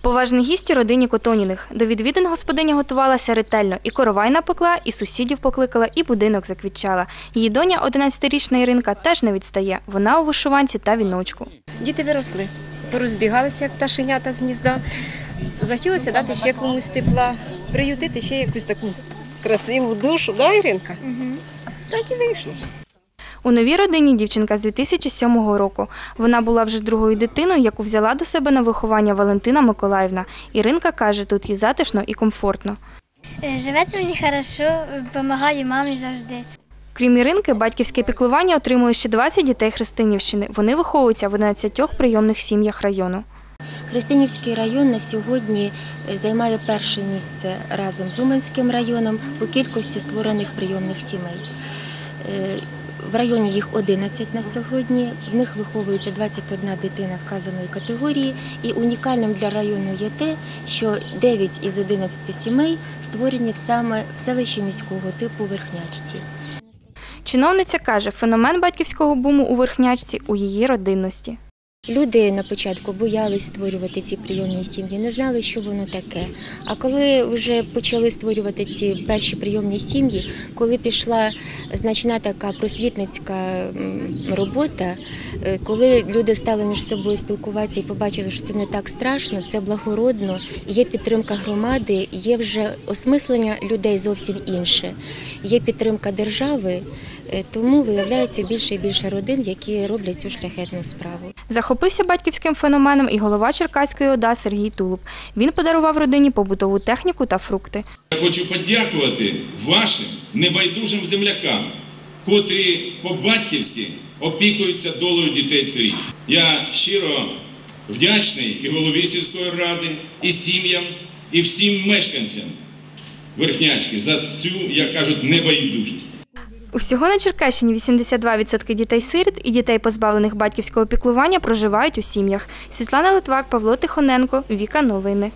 Поважний гість у родині Котоніних. До відвідин господиня готувалася ретельно. І коровай напекла, і сусідів покликала, і будинок заквітчала. Її доня, 11-річна Іринка, теж не відстає. Вона у вишиванці та віночку. Діти виросли, порозбігалися, як пташенята з гнізда. Захотілося дати ще комусь тепла, приютити ще якусь таку красиву душу, да, Іринка? Угу. Так і вийшло. У новій родині дівчинка з 2007 року. Вона була вже другою дитиною, яку взяла до себе на виховання Валентина Миколаївна. Іринка каже, тут їй затишно і комфортно. Е, Живеться мені хорошо, допомагаю мамі завжди. Крім Іринки, батьківське піклування отримали ще 20 дітей Христинівщини. Вони виховуються в 11 прийомних сім'ях району. Христинівський район на сьогодні е, займає перше місце разом з Уманським районом по кількості створених прийомних сімей. В районі їх 11 на сьогодні. В них виховується 21 дитина вказаної категорії. І унікальним для району є те, що 9 із 11 сімей створені саме в селищі міського типу Верхнячці. Чиновниця каже, феномен батьківського буму у верхнячці у її родинності. Люди на початку боялись створювати ці прийомні сім'ї, не знали, що воно таке. А коли вже почали створювати ці перші прийомні сім'ї, коли пішла значна така просвітницька робота, е, коли люди стали між собою спілкуватися і побачили, що це не так страшно, це благородно, є підтримка громади, є вже осмислення людей зовсім інше, є підтримка держави, е, тому виявляється більше і більше родин, які роблять цю шляхетну справу. Захопився батьківським феноменом і голова Черкаської ОДА Сергій Тулуб. Він подарував родині побутову техніку та фрукти. Я хочу подякувати вашим небайдужим землякам, котрі по-батьківськи опікуються долею дітей сиріт. Я щиро вдячний і голові сільської ради, і сім'ям, і всім мешканцям Верхнячки за цю, як кажуть, небайдужість. Усього на Черкащині 82% дітей-сиріт і дітей, позбавлених батьківського піклування, проживають у сім'ях. Світлана Литвак, Павло Тихоненко, Віка Новини.